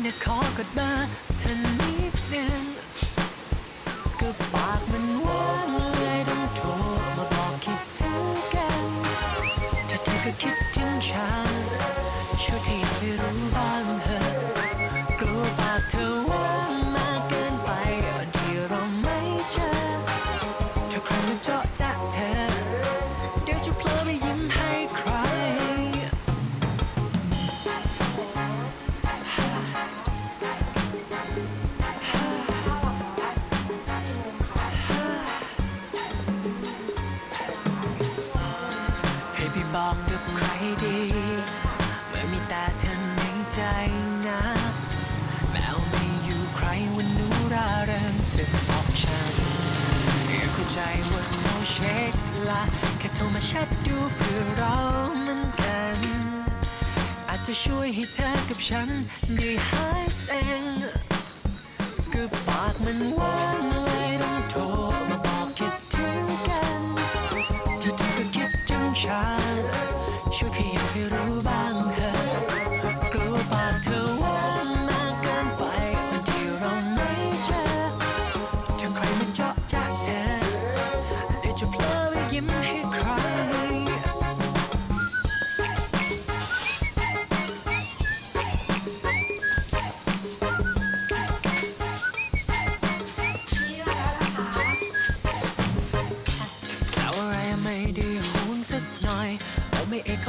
เนี่ยขอกดมาเธอนิดนึงก็ปากมันว่าา แค่โทรมาแชทดูเพื่อเรามันกัน อาจจะช่วยให้เธอกับฉันได้หายเซ็งก็ปากมันว่าง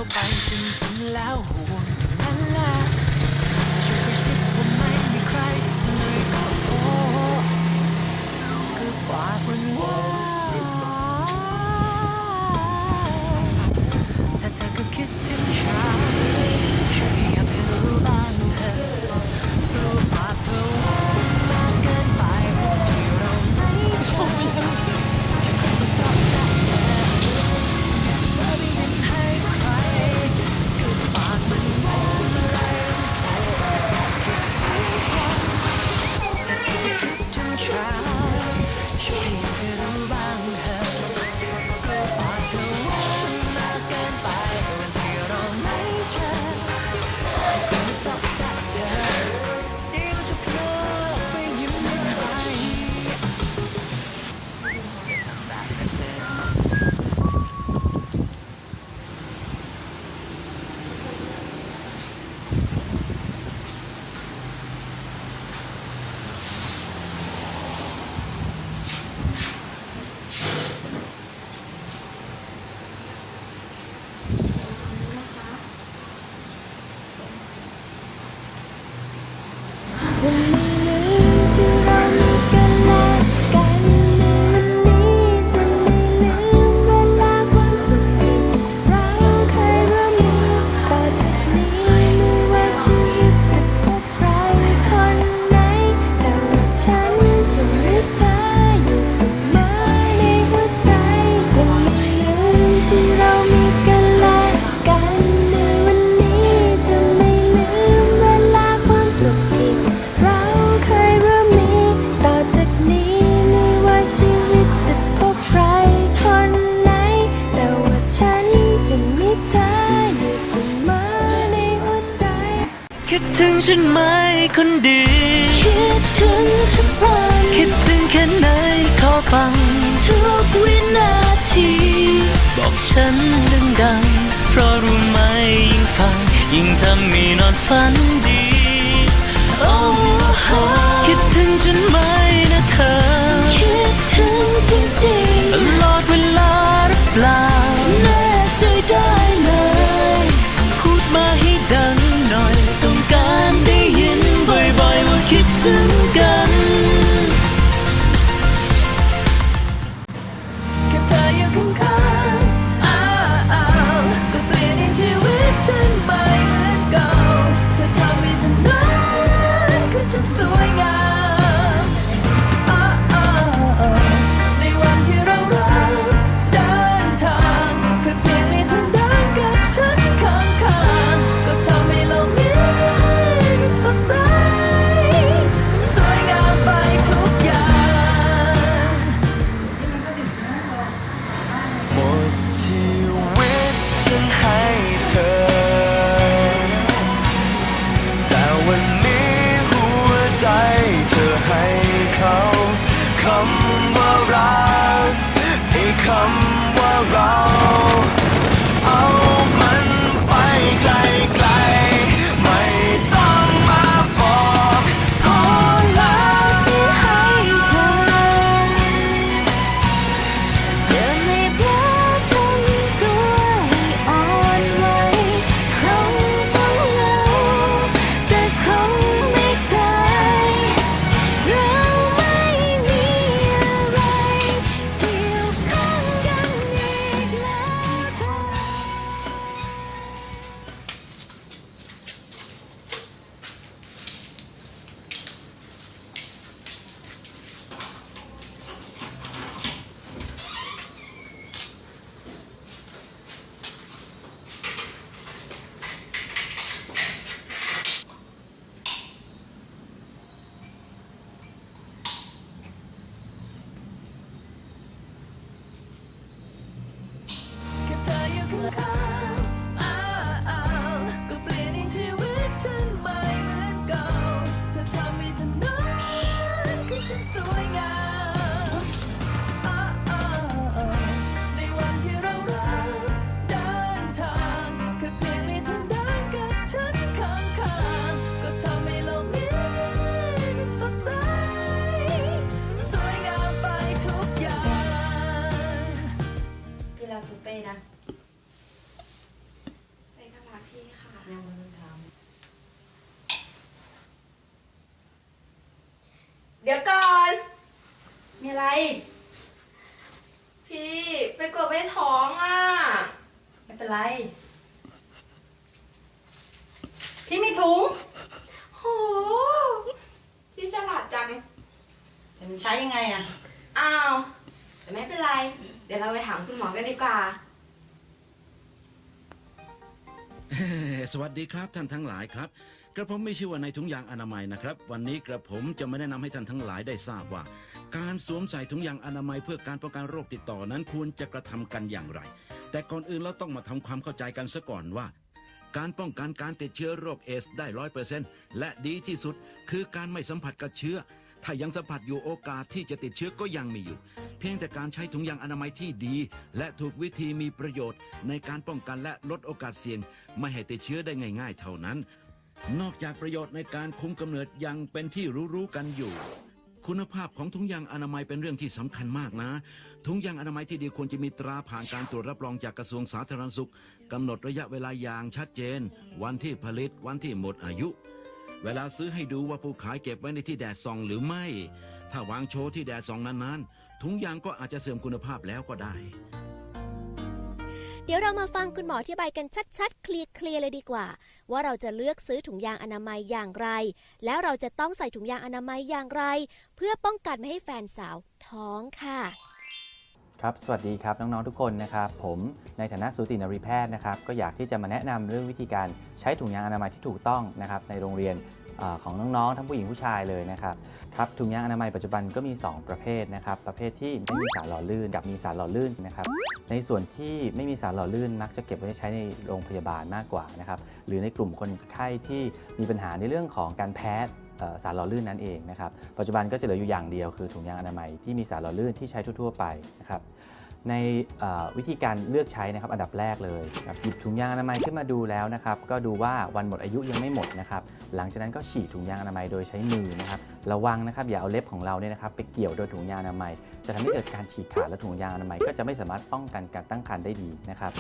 าไปจริงๆแล้วหัว ให้ สวัสดีครับท่านทั้งหลายครับ กระผมไม่ชื่อว่าในายถุงยางอนามัยนะครับ วันนี้กระผมจะมาแนะนำให้ท่านทั้งหลายได้ทราบว่า การสวมใส่ถุงยางอนามัยเพื่อการป้องกันโรคติดต่อนั้นควรจะกระทำกันอย่างไร แต่ก่อนอื่นเราต้องมาทำความเข้าใจกันซะก่อนว่า การป้องกันการติดเชื้อโรคเอสได้ร้อยเปอร์เซ็นต์และดีที่สุดคือการไม่สัมผัสกับเชื้อ ถ้ายังสัมผัสอยู่โอกาสที่จะติดเชื้อก็ยังมีอยู่ พียงแต่การใช้ถุงยางอนามัยที่ดี และถูกวิธีมีประโยชน์ ในการป้องกันและลดโอกาสเสี่ยง ไม่ให้ติดเชื้อได้ง่าย ๆ เท่านั้น นอกจากประโยชน์ในการคุมกำเนิดยังเป็นที่รู้ๆกันอยู่คุณภาพของถุงยางอนามัยเป็นเรื่องที่สำคัญมากนะ ถุงยางอนามัยที่ดีควรจะมีตราผ่านการตรวจรับรองจากกระทรวงสาธารณสุขกำหนดระยะเวลาอย่างชัดเจน วันที่ผลิตวันที่หมดอายุ เวลาซื้อให้ดูว่าผู้ขายเก็บไว้ในที่แดดส่องหรือไม่ ถ้าวางโชว์ที่แดดส่องนานๆ ถุงยางก็อาจจะเสื่อมคุณภาพแล้วก็ได้ เดี๋ยวเรามาฟังคุณหมออธิบายกันชัดๆ เคลียร์ๆเลยดีกว่า ว่าเราจะเลือกซื้อถุงยางอนามัยอย่างไร แล้วเราจะต้องใส่ถุงยางอนามัยอย่างไร เพื่อป้องกันไม่ให้แฟนสาวท้องค่ะ ครับ สวัสดีครับ น้อง ๆ ทุกคนนะครับ ผมในฐานะสูตินรีแพทย์นะครับ ก็อยากที่จะมาแนะนำเรื่องวิธีการใช้ถุงยางอนามัยที่ถูกต้องนะครับในโรงเรียนเออของน้อง ๆ ทั้งผู้หญิงผู้ชายเลยนะครับ ครับถุงยางอนามัยปัจจุบันก็มี 2 ประเภทนะครับ ประเภทที่ไม่มีสารหล่อลื่นกับมีสารหล่อลื่นนะครับ ในส่วนที่ไม่มีสารหล่อลื่นมักจะเก็บไว้ใช้ในโรงพยาบาลมากกว่านะครับ หรือในกลุ่มคนไข้ที่มีปัญหาในเรื่องของการแพ้สารหล่อลื่นนั่นเองนะครับ ปัจจุบันก็จะเหลืออยู่อย่างเดียวคือถุงยางอนามัยที่มีสารหล่อลื่นที่ใช้ทั่ว ๆ ไปนะครับในวิธีการเลือกใช้นะครับอันดับแรกเลยหยิบถุงยางอนามัยขึ้นมาดูแล้วนะครับ ก็ดูว่าวันหมดอายุยังไม่หมดนะครับ หลังจากนั้นก็ฉีดถุงยางอนามัยโดยใช้มือนะครับ ระวังนะครับอย่าเอาเล็บของเราเนี่ยนะครับไปเกี่ยวโดยถุงยางอนามัย จะทำให้เกิดการฉีกขาดและถุงยางอนามัย ก็จะไม่สามารถป้องกันการตั้งครรภ์ได้ดีนะครับ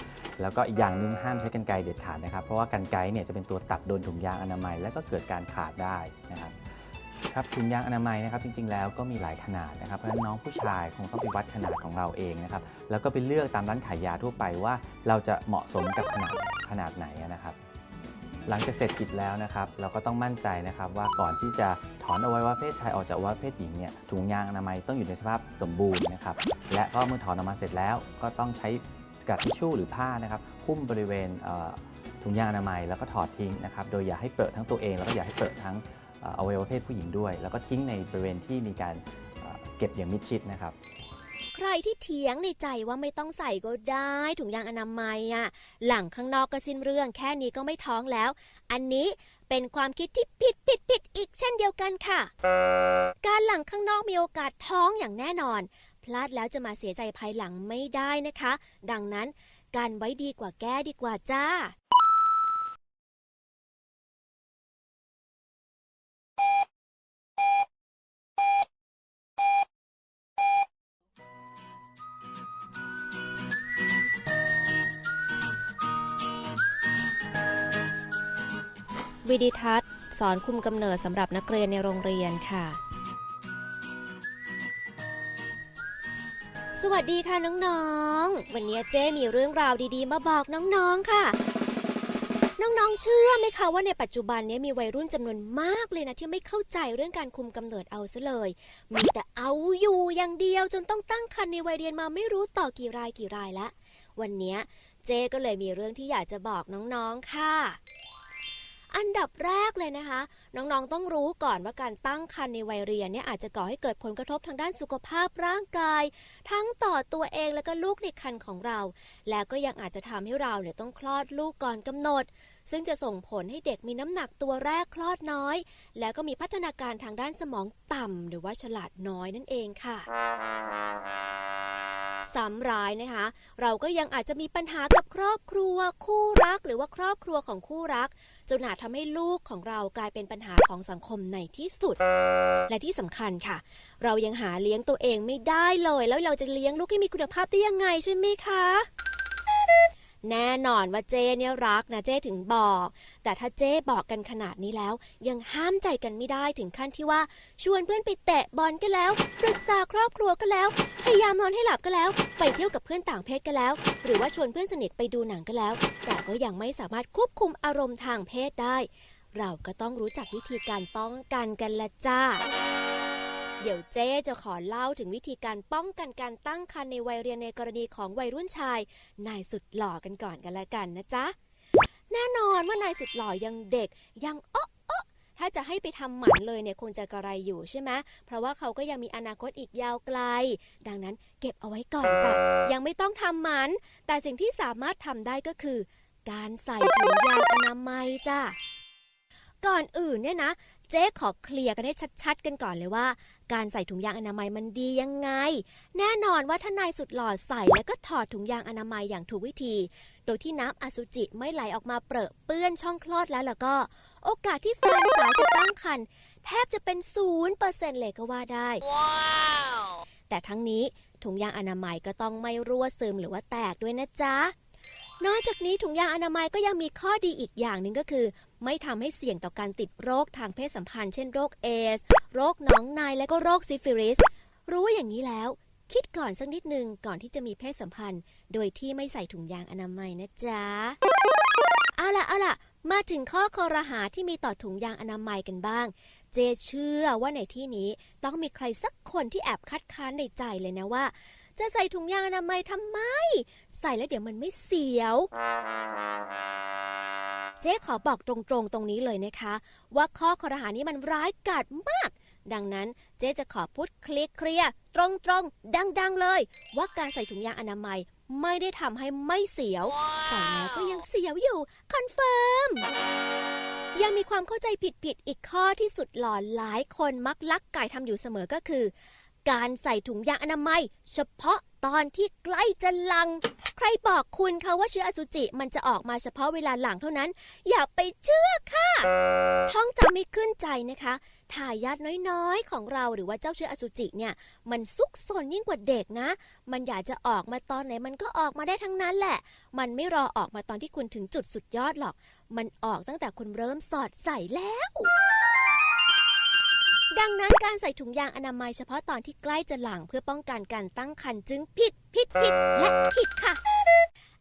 แล้วก็อีกอย่างหนึ่งห้ามใช้กรรไกรเด็ดขาดนะครับเพราะว่ากรรไกรเนี่ยจะเป็นตัวตัดโดนถุงยางอนามัย แล้วก็เกิดการขาดได้นะครับครับถุงยางอนามัยนะครับจริงๆแล้วก็มีหลายขนาดนะครับเพราะฉะนั้นน้องผู้ชายคงต้องไปวัดขนาดของเราเองนะครับแล้วก็ไปเลือกตามร้านขายยาทั่วไปว่า เราจะเหมาะสมกับขนาดขนาดไหนนะครับ หลังจากเสร็จกิจแล้วนะครับ เราก็ต้องมั่นใจนะครับว่าก่อนที่จะถอนอวัยวะเพศชายออกจากอวัยวะเพศหญิงเนี่ยถุงยางอนามัยต้องอยู่ในสภาพสมบูรณ์นะครับและก็เมื่อถอนออกมาเสร็จแล้วก็ต้องใช้กระดาษทิชชู่หรือผ้านะครับหุ้มบริเวณถุงยางอนามัยแล้วก็ถอดทิ้งนะครับโดยอย่าให้เปิดทั้งตัวเองแล้วก็อย่าให้เปิดทั้งเอ่ออวัยวะเพศผู้หญิงด้วย แล้วก็ทิ้งในบริเวณที่มีการเก็บอย่างมิดชิดนะครับ ใครที่เถียงในใจว่าไม่ต้องใส่ก็ได้ ถุงยางอนามัยอะ หลังข้างนอกก็สิ้นเรื่องแค่นี้ก็ไม่ท้องแล้ว อันนี้เป็นความคิดที่ผิดผิดผิดอีกเช่นเดียวกันค่ะ การหลังข้างนอกมีโอกาสท้องอย่างแน่นอน พลาดแล้วจะมาเสียใจภายหลังไม่ได้นะคะ ดังนั้นการไว้ดีกว่าแก้ดีกว่าจ้า วิดิทัศน์ สอนคุมกำเนิดสำหรับนักเรียนในโรงเรียนค่ะ สวัสดีค่ะน้องๆ วันนี้เจ้มีเรื่องราวดีๆ มาบอกน้องๆค่ะ น้องๆ เชื่อไหมคะว่าในปัจจุบันนี้มีวัยรุ่นจำนวนมากเลยนะที่ไม่เข้าใจเรื่องการคุมกำเนิดเอาซะเลย มีแต่เอาอยู่อย่างเดียวจนต้องตั้งครรภ์ในวัยเรียนมาไม่รู้ต่อกี่รายกี่รายละ วันนี้เจ้ก็เลยมีเรื่องที่อยากจะบอกน้องๆ ค่ะ อันดับแรกเลยนะคะ น้องๆต้องรู้ก่อนว่าการตั้งครรภ์ในวัยเรียนเนี่ยอาจจะก่อให้เกิดผลกระทบทางด้านสุขภาพร่างกาย ทั้งต่อตัวเองและก็ลูกในครรภ์ของเรา แล้วก็ยังอาจจะทำให้เราเนี่ยต้องคลอดลูกก่อนกำหนด ซึ่งจะส่งผลให้เด็กมีน้ำหนักตัวแรกคลอดน้อย แล้วก็มีพัฒนาการทางด้านสมองต่ำหรือว่าฉลาดน้อยนั่นเองค่ะสำร้ายนะคะ เราก็ยังอาจจะมีปัญหากับครอบครัว คู่รัก หรือว่าครอบครัวของคู่รัก จนอาจทำให้ลูกของเรากลายเป็นปัญหาของสังคมในที่สุด และที่สำคัญค่ะ เรายังหาเลี้ยงตัวเองไม่ได้เลย แล้วเราจะเลี้ยงลูกให้มีคุณภาพได้ยังไงใช่ไหมคะ แน่นอนว่าเจ้เนี่ยรักนะเจ้ถึงบอก แต่ถ้าเจ้บอกกันขนาดนี้แล้ว ยังห้ามใจกันไม่ได้ถึงขั้นที่ว่า ชวนเพื่อนไปเตะบอลก็แล้วปรึกษาครอบครัวก็แล้ว พยายามนอนให้หลับก็แล้ว ไปเที่ยวกับเพื่อนต่างเพศก็แล้ว หรือว่าชวนเพื่อนสนิทไปดูหนังก็แล้ว แต่ก็ยังไม่สามารถควบคุมอารมณ์ทางเพศได้ เราก็ต้องรู้จักวิธีการป้องกันกันละจ้า เดี๋ยวเจ๊จะขอเล่าถึงวิธีการป้องกันการตั้งครรภ์ในวัยเรียนในกรณีของวัยรุ่นชายนายสุดหล่อกันก่อนกันละกันนะจ๊ะ แน่นอนว่านายสุดหล่อยังเด็กยังเอ๊ะเอ๊ะถ้าจะให้ไปทำหมันเลยเนี่ยคงจะกระไรอยู่ใช่ไหมเพราะว่าเขาก็ยังมีอนาคตอีกยาวไกล ดังนั้นเก็บเอาไว้ก่อนจ้ะยังไม่ต้องทำหมัน แต่สิ่งที่สามารถทำได้ก็คือ การใส่ถุงยางอนามัยจ้ะก่อนอื่นเนี่ยนะ เจ๊ขอเคลียร์กันให้ชัด ๆ กันก่อนเลยว่า การใส่ถุงยางอนามัยมันดียังไง แน่นอนว่าถ้านายสุดหล่อใส่แล้วก็ถอดถุงยางอนามัยอย่างถูกวิธี โดยที่น้ำอสุจิไม่ไหลออกมาเปรอะเปื้อนช่องคลอดแล้วแล้วก็ โอกาสที่แฟนสาวจะตั้งครรภ์แทบจะเป็นศูนย์เปอร์เซ็นต์เลยก็ว่าได้แต่ทั้งนี้ถุงยางอนามัยก็ต้องไม่รั่วซึมหรือว่าแตกด้วยนะจ๊ะนอกจากนี้ถุงยางอนามัยก็ยังมีข้อดีอีกอย่างหนึ่งก็คือ ไม่ทำให้เสี่ยงต่อการติดโรคทางเพศสัมพันธ์เช่นโรคเอส โรคหนองในและก็โรคซิฟิลิส รู้อย่างนี้แล้ว คิดก่อนสักนิดหนึ่งก่อนที่จะมีเพศสัมพันธ์ โดยที่ไม่ใส่ถุงยางอนามัยนะจ๊ะ เอาล่ะเอาล่ะ มาถึงข้อคอรหาที่มีต่อถุงยางอนามัยกันบ้าง เจเชื่อว่าในที่นี้ต้องมีใครสักคนที่แอบคัดค้านในใจเลยนะว่า จะใส่ถุงยางอนามัยทำไม ใส่แล้วเดี๋ยวมันไม่เสียว เจ๊ขอบอกตรงๆตรงนี้เลยนะคะ ว่าข้อคอรหานี้มันร้ายกาจมาก ดังนั้นเจ๊จะขอพูดเคลียร์เคลียร์ตรงๆ ดังๆเลย ว่าการใส่ถุงยางอนามัยไม่ได้ทำให้ไม่เสียว ใส่แล้วก็ยังเสียวอยู่ คอนเฟิร์มยังมีความเข้าใจผิดๆ อีกข้อที่สุดหลอนหลายคนมักลักไก่ทำอยู่เสมอก็คือ การใส่ถุงยางอนามัย เฉพาะตอนที่ใกล้จะลัง ใครบอกคุณคะว่าเชื้ออสุจิมันจะออกมาเฉพาะเวลาหลังเท่านั้น อย่าไปเชื่อค่ะ ท้องจะไม่ขึ้นใจนะคะทายาทน้อยๆ ของเราหรือว่าเจ้าเชื้ออสุจิเนี่ย มันซุกซนยิ่งกว่าเด็กนะ มันอยากจะออกมาตอนไหนมันก็ออกมาได้ทั้งนั้นแหละ มันไม่รอออกมาตอนที่คุณถึงจุดสุดยอดหรอก มันออกตั้งแต่คุณเริ่มสอดใส่แล้ว ดังนั้นการใส่ถุงยางอนามัยเฉพาะตอนที่ใกล้จะหลังเพื่อป้องกันการตั้งครรภ์จึงผิดผิดผิดและผิดค่ะ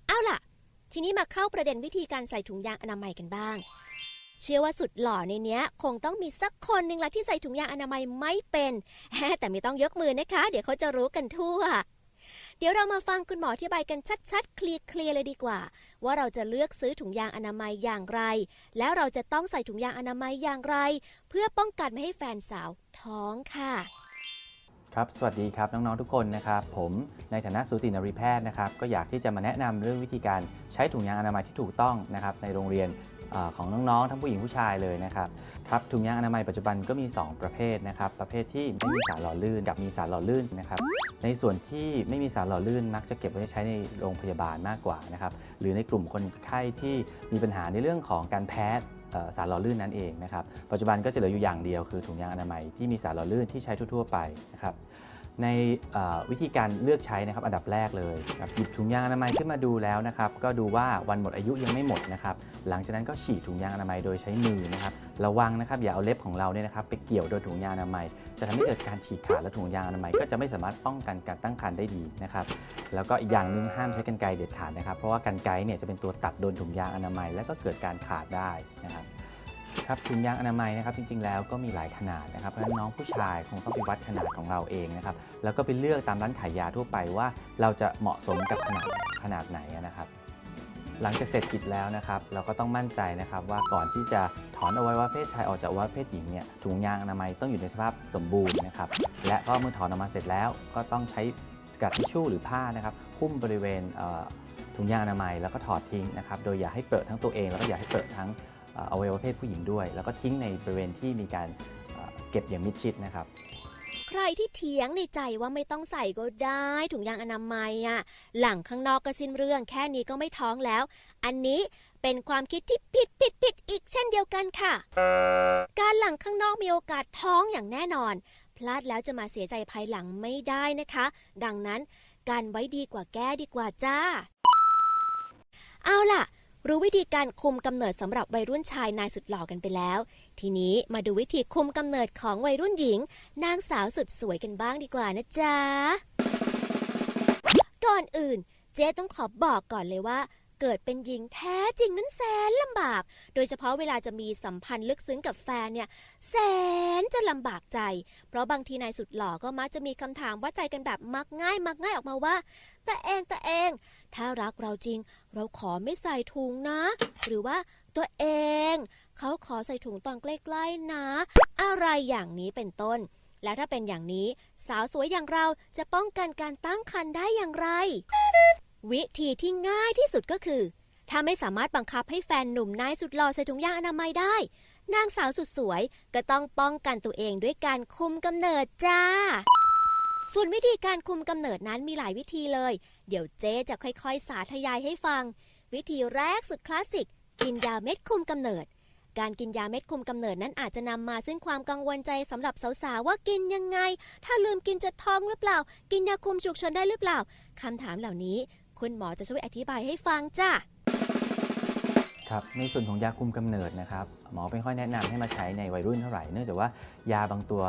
เอาล่ะ ทีนี้มาเข้าประเด็นวิธีการใส่ถุงยางอนามัยกันบ้าง เชื่อว่าสุดหล่อในเนี้ย คงต้องมีสักคนหนึ่งละที่ใส่ถุงยางอนามัยไม่เป็นแฮแต่ไม่ต้องยกมือนะคะ เดี๋ยวเขาจะรู้กันทั่ว เดี๋ยวเรามาฟังคุณหมออธิบายกันชัดๆ เคลียร์ๆเลยดีกว่า ว่าเราจะเลือกซื้อถุงยางอนามัยอย่างไร แล้วเราจะต้องใส่ถุงยางอนามัยอย่างไร เพื่อป้องกันไม่ให้แฟนสาวท้องค่ะครับ สวัสดีครับ น้อง ๆ ทุกคนนะครับ ผมในฐานะสูตินรีแพทย์นะครับ ก็อยากที่จะมาแนะนำเรื่องวิธีการใช้ถุงยางอนามัยที่ถูกต้องนะครับในโรงเรียน ของน้องๆ ทั้งผู้หญิงผู้ชายเลยนะครับครับถุงยางอนามัยปัจจุบันก็มี 2 ประเภทนะครับ ประเภทที่ไม่มีสารหล่อลื่นกับมีสารหล่อลื่นนะครับ ในส่วนที่ไม่มีสารหล่อลื่นมักจะเก็บไว้ใช้ในโรงพยาบาลมากกว่านะครับหรือในกลุ่มคนไข้ที่มีปัญหาในเรื่องของการแพ้สารหล่อลื่นนั่นเองนะครับ ปัจจุบันก็จะเหลืออยู่อย่างเดียวคือถุงยางอนามัยที่มีสารหล่อลื่นที่ใช้ทั่วๆไปนะครับ ในวิธีการเลือกใช้นะครับอันดับแรกเลยครับหยิบถุงยางอนามัยขึ้นมาดูแล้วนะครับ ก็ดูว่าวันหมดอายุยังไม่หมดนะครับ หลังจากนั้นก็ฉีดถุงยางอนามัยโดยใช้มือนะครับระวังนะครับอย่าเอาเล็บของเราเนี่ยนะครับไปเกี่ยวโดยถุงยางอนามัย จะทำให้เกิดการฉีกขาดและถุงยางอนามัยก็จะไม่สามารถป้องกันการตั้งครรภ์ได้ดีนะครับ แล้วก็อีกอย่างหนึ่งห้ามใช้กรรไกรเด็ดขาดนะครับ เพราะว่ากรรไกรเนี่ยจะเป็นตัวตัดโดนถุงยางอนามัย แล้วก็เกิดการขาดได้นะครับ ครับถุงยางอนามัยนะครับจริงๆแล้วก็มีหลายขนาดนะครับเพราะฉะนั้นน้องผู้ชายคงต้องไปวัดขนาดของเราเองนะครับแล้วก็ไปเลือกตามร้านขายยาทั่วไปว่า เราจะเหมาะสมกับขนาดขนาดไหนนะครับ หลังจากเสร็จกิจแล้วนะครับ เราก็ต้องมั่นใจนะครับว่าก่อนที่จะถอนอวัยวะเพศชายออกจากอวัยวะเพศหญิงเนี่ยถุงยางอนามัยต้องอยู่ในสภาพสมบูรณ์นะครับและก็เมื่อถอนออกมาเสร็จแล้ว ก็ต้องใช้กระดาษทิชชู่หรือผ้านะครับหุ้มบริเวณถุงยางอนามัยแล้วก็ถอดทิ้งนะครับ โดยอย่าให้เปิดทั้งตัวเอง แล้วก็อย่าให้เปิดทั้ง อวัยวะเพศผู้หญิงด้วย แล้วก็ทิ้งในบริเวณที่มีการเอ่อเก็บอย่างมิดชิดนะครับ ใครที่เถียงในใจว่าไม่ต้องใส่ก็ได้ถุงยางอนามัยอะหลังข้างนอกก็สิ้นเรื่องแค่นี้ก็ไม่ท้องแล้ว อันนี้เป็นความคิดที่ผิดผิดผิดอีกเช่นเดียวกันค่ะ การหลังข้างนอกมีโอกาสท้องอย่างแน่นอน พลาดแล้วจะมาเสียใจภายหลังไม่ได้นะคะ ดังนั้นการไว้ดีกว่าแก้ดีกว่าจ้า เอาล่ะ รู้วิธีการคุมกำเนิดสำหรับวัยรุ่นชายนายสุดหล่อกันไปแล้ว ทีนี้มาดูวิธีคุมกำเนิดของวัยรุ่นหญิง นางสาวสุดสวยกันบ้างดีกว่านะจ๊ะ ก่อนอื่น เจ๊ต้องขอบอกก่อนเลยว่า เกิดเป็นหญิงแท้จริงนั้นแสนลำบาก โดยเฉพาะเวลาจะมีสัมพันธ์ลึกซึ้งกับแฟนเนี่ยแสนจะลำบากใจ เพราะบางทีนายสุดหล่อก็มักจะมีคำถามว่าใจกันแบบมักง่าย มักง่ายออกมาว่าแต่เองแต่เอง ถ้ารักเราจริง เราขอไม่ใส่ถุงนะ หรือว่าตัวเอง เขาขอใส่ถุงตอนใกล้ๆนะ อะไรอย่างนี้เป็นต้น แล้วถ้าเป็นอย่างนี้ สาวสวยอย่างเราจะป้องกันการตั้งครรภ์ได้อย่างไร วิธีที่ง่ายที่สุดก็คือ ถ้าไม่สามารถบังคับให้แฟนหนุ่มนายสุดหล่อใส่ถุงยางอนามัยได้ นางสาวสุดสวยก็ต้องป้องกันตัวเองด้วยการคุมกำเนิดจ้า ส่วนวิธีการคุมกำเนิดนั้นมีหลายวิธีเลย เดี๋ยวเจ๊จะค่อยๆ สาธยายให้ฟัง วิธีแรกสุดคลาสสิก กินยาเม็ดคุมกำเนิดการกินยาเม็ดคุมกำเนิดนั้นอาจจะนำมาซึ่งความกังวลใจสำหรับสาวๆว่ากินยังไง ถ้าลืมกินจะท้องหรือเปล่า กินยาคุมฉุกเฉินได้หรือเปล่าคำถามเหล่านี้ คุณหมอจะช่วยอธิบายให้ฟังจ้าครับในส่วนของยาคุมกำเนิดนะครับหมอไม่ค่อยแนะนำให้มาใช้ในวัยรุ่นเท่าไหร่เนื่องจากว่ายาบางตัว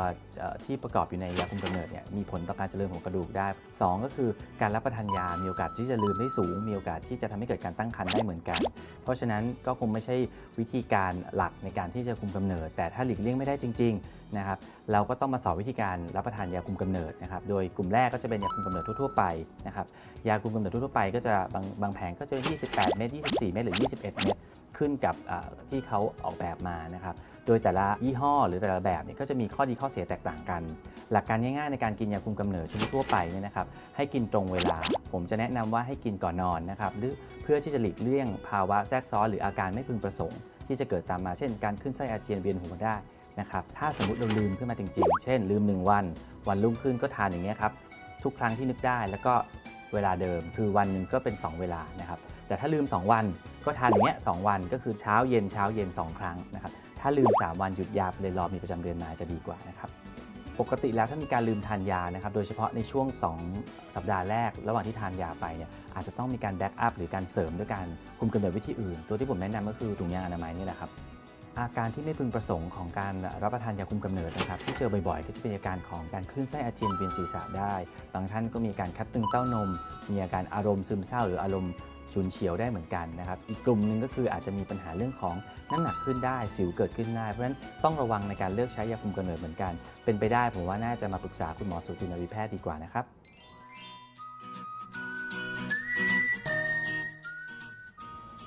ที่ประกอบอยู่ในยาคุมกำเนิดเนี่ยมีผลต่อการเจริญของกระดูกได้ 2 ก็คือการรับประทานยามีโอกาสที่จะลืมได้สูง มีโอกาสที่จะทำให้เกิดการตั้งครรภ์ได้เหมือนกัน เพราะฉะนั้นก็คงไม่ใช่วิธีการหลักในการที่จะคุมกำเนิด แต่ถ้าหลีกเลี่ยงไม่ได้จริงๆนะครับ เราก็ต้องมาสอนวิธีการรับประทานยาคุมกำเนิดนะครับ โดยกลุ่มแรกก็จะเป็นยาคุมกำเนิดทั่วๆไปนะครับ ยาคุมกำเนิดทั่วๆไปก็จะบางบางแผงก็จะ28 เม็ด 24 เม็ดหรือ 21 เม็ดขึ้นกับที่เขาออกแบบมานะครับ โดยแต่ละยี่ห้อหรือแต่ละแบบเนี่ยก็จะมีข้อดีข้อเสียแตกต่างกัน หลักการง่ายๆในการกินยาคุมกำเนิดชนิดทั่วไปเนี่ยนะครับ ให้กินตรงเวลา ผมจะแนะนำว่าให้กินก่อนนอนนะครับหรือเพื่อที่จะหลีกเลี่ยงภาวะแทรกซ้อนหรืออาการไม่พึงประสงค์ ที่จะเกิดตามมาเช่น การขึ้นไส้อาเจียนเวียนหัวได้ นะครับ ถ้าสมมติเราลืมขึ้นมาจริง ๆ เช่น ลืม 1 วัน วันรุ่งขึ้นก็ทานอย่างนี้ยครับ ทุกครั้งที่นึกได้แล้วก็เวลาเดิม คือวันหนึ่งก็เป็น 2 เวลานะครับ แต่ถ้าลืม 2 วันก็ทานอย่างเงี้ยสองวันก็คือเช้าเย็นเช้าเย็น 2 ครั้งนะครับ ถ้าลืม 3 วันหยุดยาไปเลยรอมีประจำเดือนมาจะดีกว่านะครับ ปกติแล้วถ้ามีการลืมทานยานะครับ โดยเฉพาะในช่วง 2 สัปดาห์แรก ระหว่างที่ทานยาไปเนี่ยอาจจะต้องมีการแบ็กอัพหรือการเสริมด้วยการคุมกำเนิดวิธีอื่น ตัวที่ผมแนะนำก็คือถุงยางอนามัยนี่แหละครับ อาการที่ไม่พึงประสงค์ของการรับประทานยาคุมกำเนิดนะครับที่เจอบ่อยๆ ก็จะเป็นอาการของการคลื่นไส้อาเจียนเวียนศีรษะได้ บางท่านก็มีการคัดตึงเต้านม มีอาการอารมณ์ซึมเศร้า หรืออารมณ์ฉุนเฉียวได้เหมือนกันนะครับ อีกกลุ่มหนึ่งก็คืออาจจะมีปัญหาเรื่องของน้ำหนักขึ้นได้ สิวเกิดขึ้นได้ เพราะฉะนั้นต้องระวังในการเลือกใช้ยาคุมกำเนิดเหมือนกัน เป็นไปได้ผมว่าน่าจะมาปรึกษาคุณหมอสูตินรีแพทย์ดีกว่านะครับ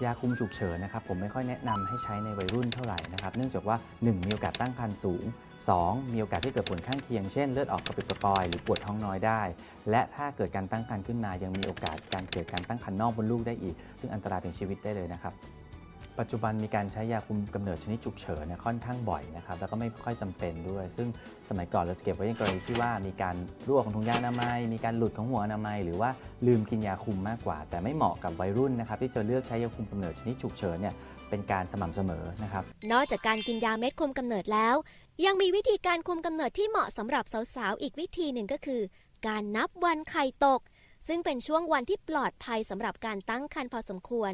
ยาคุมฉุกเฉินนะครับผมไม่ค่อยแนะนำให้ใช้ในวัยรุ่นเท่าไหร่นะครับเนื่องจากว่า 1 มีโอกาสตั้งครรภ์สูง 2 มีโอกาสที่เกิดผลข้างเคียงเช่นเลือดออกกระปิดกระปอยหรือปวดท้องน้อยได้ และถ้าเกิดการตั้งครรภ์ขึ้นมายังมีโอกาสการเกิดการตั้งครรภ์นอกบนลูกได้อีก ซึ่งอันตรายถึงชีวิตได้เลยนะครับ ปัจจุบันมีการใช้ยาคุมกำเนิดชนิดฉุกเฉินเนี่ยค่อนข้างบ่อยนะครับแล้วก็ไม่ค่อยจำเป็นด้วย ซึ่งสมัยก่อนเราจะเก็บไว้ในกรณีที่ว่ามีการรั่วของถุงยางอนามัย มีการหลุดของหัวอนามัย หรือว่าลืมกินยาคุมมากกว่า แต่ไม่เหมาะกับวัยรุ่นนะครับที่จะเลือกใช้ยาคุมกำเนิดชนิดฉุกเฉินเนี่ยเป็นการสม่ำเสมอนะครับนอกจากการกินยาเม็ดคุมกำเนิดแล้ว ยังมีวิธีการคุมกำเนิดที่เหมาะสำหรับสาวๆอีกวิธีหนึ่งก็คือ การนับวันไข่ตก ซึ่งเป็นช่วงวันที่ปลอดภัยสำหรับการตั้งครรภ์พอสมควร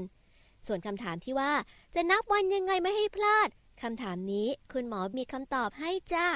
ส่วนคำถามที่ว่าจะนับวันยังไงไม่ให้พลาดคำถามนี้คุณหมอมีคำตอบให้จ้า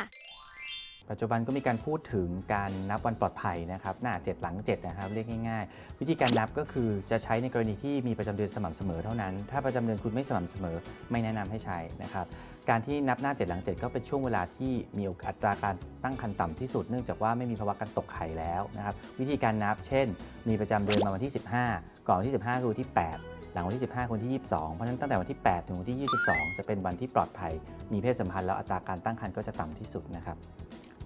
ปัจจุบันก็มีการพูดถึงการนับวันปลอดภัยนะครับ หน้า 7 หลัง 7 นะครับ เรียกง่ายๆ วิธีการนับก็คือจะใช้ในกรณีที่มีประจำเดือนสม่ำเสมอเท่านั้น ถ้าประจำเดือนคุณไม่สม่ำเสมอไม่แนะนำให้ใช้นะครับ การที่นับหน้า 7 หลัง 7 ก็เป็นช่วงเวลาที่มีอัตราการตั้งครรภ์ต่ำที่สุด เนื่องจากว่าไม่มีภาวะการตกไข่แล้วนะครับ วิธีการนับเช่น มีประจำเดือนมาวันที่ 15 ก่อนวันที่ 15คือที่ 8 ลังวันที่ 15 คนที่ 22 เพราะฉะนั้นตั้งแต่วันที่ 8 ถึงวันที่ 22 จะเป็นวันที่ปลอดภัย มีเพศสัมพันธ์แล้วอัตราการตั้งครรภ์ก็จะต่ำที่สุดนะครับ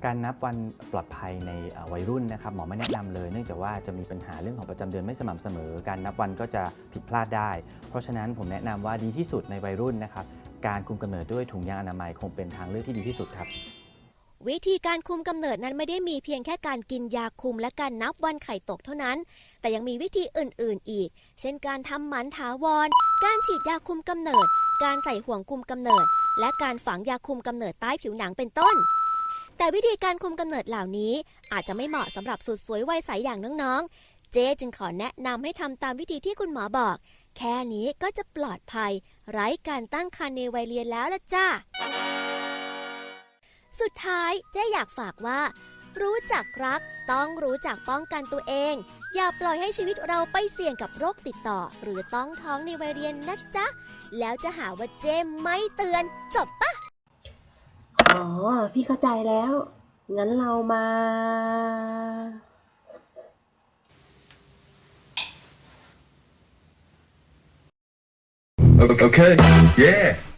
การนับวันปลอดภัยในวัยรุ่นนะครับหมอไม่แนะนำเลย เนื่องจากว่าจะมีปัญหาเรื่องของประจำเดือนไม่สม่ำเสมอ การนับวันก็จะผิดพลาดได้ เพราะฉะนั้นผมแนะนำว่าดีที่สุดในวัยรุ่นนะครับการคุมกำเนิดด้วยถุงยางอนามัยคงเป็นทางเลือกที่ดีที่สุดครับ วิธีการคุมกำเนิดนั้นไม่ได้มีเพียงแค่การกินยาคุมและการนับวันไข่ตกเท่านั้น แต่ยังมีวิธีอื่น ๆ อีก เช่นการทำหมันถาวร การฉีดยาคุมกำเนิด การใส่ห่วงคุมกำเนิด และการฝังยาคุมกำเนิดใต้ผิวหนังเป็นต้น แต่วิธีการคุมกำเนิดเหล่านี้อาจจะไม่เหมาะสำหรับสุดสวยวัยใสอย่างน้องๆ เจ๊จึงขอแนะนำให้ทำตามวิธีที่คุณหมอบอก แค่นี้ก็จะปลอดภัย ไร้การตั้งครรภ์ในวัยเรียนแล้วละจ้า สุดท้ายเจ๊อยากฝากว่า รู้จักรักต้องรู้จักป้องกันตัวเอง อย่าปล่อยให้ชีวิตเราไปเสี่ยงกับโรคติดต่อ หรือต้องท้องในวัยเรียนนะจ๊ะ แล้วจะหาว่าเจ๊ไม่เตือนจบปะอ๋อ พี่เข้าใจแล้ว งั้นเรามา Okay. Yeah.